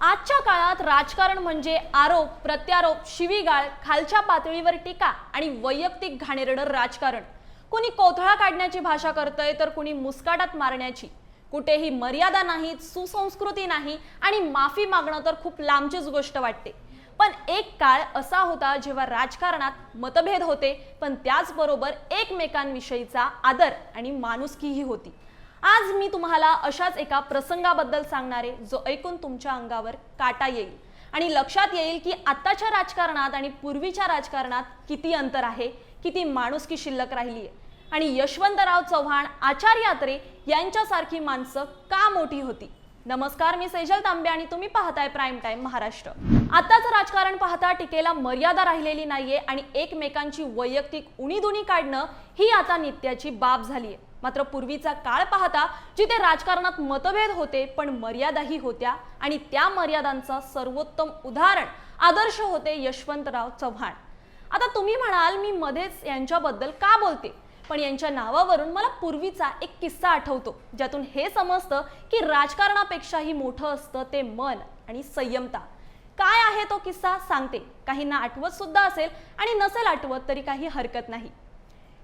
आजच्या काळात राजकारण म्हणजे आरोप प्रत्यारोप शिवीगाळ खालच्या पातळीवर टीका आणि वैयक्तिक घाणेरडं राजकारण. कुणी कोथळा काढण्याची भाषा करतंय तर कुणी मुस्काटात मारण्याची. कुठेही मर्यादा नाहीत सुसंस्कृती नाही आणि माफी मागणं तर खूप लांबचीच गोष्ट वाटते. पण एक काळ असा होता जेव्हा राजकारणात मतभेद होते पण त्याचबरोबर एकमेकांविषयीचा आदर आणि माणुसकीही होती. आज मी तुम्हाला अशाच एका प्रसंगाबद्दल सांगणार आहे जो ऐकून तुमच्या अंगावर काटा येईल. आणि लक्षात येईल की आत्ताच्या राजकारणात आणि पूर्वीच्या राजकारणात किती अंतर आहे किती माणुसकी शिल्लक राहिली आहे आणि यशवंतराव चव्हाण आचार्य यात्रे यांच्यासारखी माणसं का मोठी होती? नमस्कार मी सेजल तांबे आणि तुम्ही पाहताय प्राईम टाइम महाराष्ट्र. आताचं राजकारण पाहता टीकेला मर्यादा राहिलेली नाहीये आणि एकमेकांची वैयक्तिक उणीदुणी काढणं ही आता नित्याची बाब झाली आहे मात्र पूर्वीचा काळ पाहता जिथे राजकारणात मतभेद होते पण मर्यादाही होत्या. आणि त्या मर्यादांचा सर्वोत्तम उदाहरण आदर्श होते यशवंतराव चव्हाण. आता तुम्ही म्हणाल मी मध्येच यांच्याबद्दल का बोलते? पण यांच्या नावावरून मला पूर्वीचा एक किस्सा आठवतो ज्यातून हे समजतं की राजकारणापेक्षाही मोठं असतं ते मन आणि संयमता. काय आहे तो किस्सा सांगते. काहींना आठवत सुद्धा असेल आणि नसेल आठवत तरी काही हरकत नाही.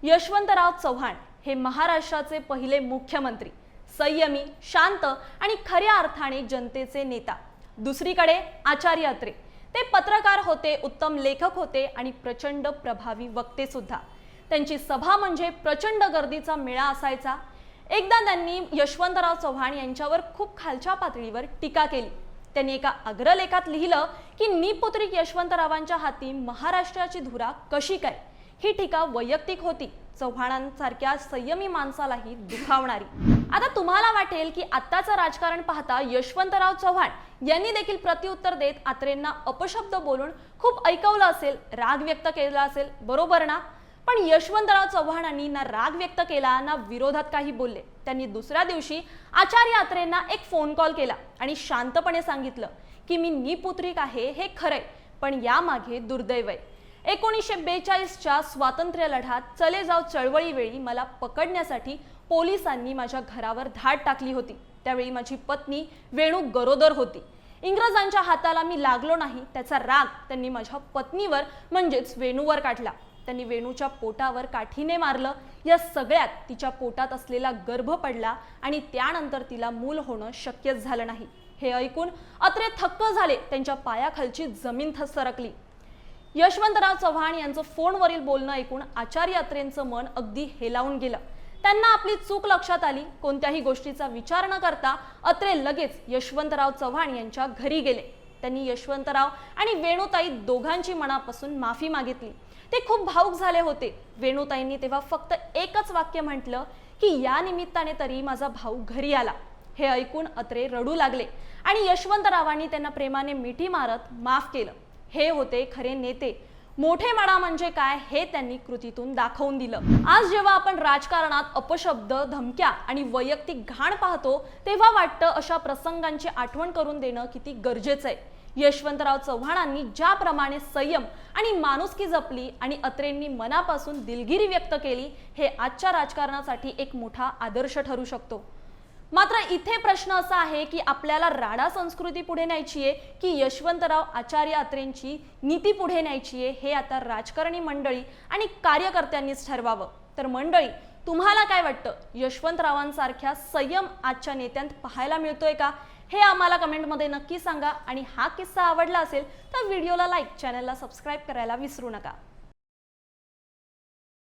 यशवंतराव चव्हाण हे महाराष्ट्राचे पहिले मुख्यमंत्री संयमी शांत आणि खऱ्या अर्थाने जनतेचे नेता. दुसरीकडे आचार्य अत्रे ते पत्रकार होते उत्तम लेखक होते आणि प्रचंड प्रभावी वक्ते सुद्धा. त्यांची सभा म्हणजे प्रचंड गर्दीचा मेळा असायचा. एकदा त्यांनी यशवंतराव चव्हाण यांच्यावर खूप खालच्या पातळीवर टीका केली. त्यांनी एका अग्रलेखात लिहिलं की निपुत्रिक यशवंतरावांच्या हाती महाराष्ट्राची धुरा कशी काय? ही टीका वैयक्तिक होती. चव्हाणांसारख्या संयमी माणसालाही दुखावणारी. आता तुम्हाला वाटेल की आत्ताचं राजकारण पाहता यशवंतराव चव्हाण यांनी देखील प्रत्युत्तर देत आत्रेंना अपशब्द बोलून खूप ऐकवलं असेल राग व्यक्त केला असेल बरोबर ना? पण यशवंतराव चव्हाणांनी ना राग व्यक्त केला ना विरोधात काही बोलले. त्यांनी दुसऱ्या दिवशी आचार्य अत्रेंना एक फोन कॉल केला आणि शांतपणे सांगितलं की मी निपुत्रिक आहे हे खरंय पण यामागे दुर्दैव आहे. एकोणीसशे बेचाळीसच्या स्वातंत्र्य लढ्यात चले जाव चळवळीवेळी मला पकडण्यासाठी पोलिसांनी माझ्या घरावर धाड टाकली होती. त्यावेळी माझी पत्नी वेणू गरोदर होती. इंग्रजांच्या हाताला मी लागलो नाही त्याचा राग त्यांनी माझ्या पत्नीवर म्हणजेच वेणूवर काढला. त्यांनी वेणूच्या पोटावर काठीने मारलं. या सगळ्यात तिच्या पोटात असलेला गर्भ पडला आणि त्यानंतर तिला मूल होणं शक्यच झालं नाही. हे ऐकून अत्रे थक्क झाले. त्यांच्या पायाखालची जमीन थसरकली. सरकली यशवंतराव चव्हाण यांचं फोनवरील बोलणं ऐकून आचार्य अत्रेंचं मन अगदी हेलावून गेलं. त्यांना आपली चूक लक्षात आली. कोणत्याही गोष्टीचा विचार न करता अत्रे लगेच यशवंतराव चव्हाण यांच्या घरी गेले. त्यांनी यशवंतराव आणि वेणुताई दोघांची मनापासून माफी मागितली. ते खूप भावुक झाले होते. वेणुताईंनी तेव्हा फक्त एकच वाक्य म्हटलं की या निमित्ताने तरी माझा भाऊ घरी आला. हे ऐकून अत्रे रडू लागले आणि यशवंतरावांनी त्यांना प्रेमाने मिठी मारत माफ केलं. हे होते खरे नेते. मोठे मडा म्हणजे काय हे त्यांनी कृतीतून दाखवून दिलं. आज जेव्हा आपण राजकारणात अपशब्द धमक्या आणि वैयक्तिक घाण पाहतो तेव्हा वाटतं अशा प्रसंगांची आठवण करून देणं किती गरजेचं आहे. यशवंतराव चव्हाणांनी ज्याप्रमाणे संयम आणि माणुसकी जपली आणि अत्रेंनी मनापासून दिलगिरी व्यक्त केली हे आजच्या राजकारणासाठी एक मोठा आदर्श ठरू शकतो. मात्र इथे प्रश्न असा आहे की आपल्याला राडा संस्कृती पुढे न्यायची आहे की यशवंतराव आचार्य अत्रेंची नीती पुढे न्यायची आहे हे आता राजकारणी मंडळी आणि कार्यकर्त्यांनीच ठरवावं. तर मंडळी तुम्हाला काय वाटतं? यशवंतरावांसारख्या संयम आजच्या नेत्यांत पाहायला मिळतोय का? हे आम्हाला कमेंटमध्ये नक्की सांगा. आणि हा किस्सा आवडला असेल तर व्हिडिओला लाईक चॅनलला सबस्क्राईब करायला विसरू नका.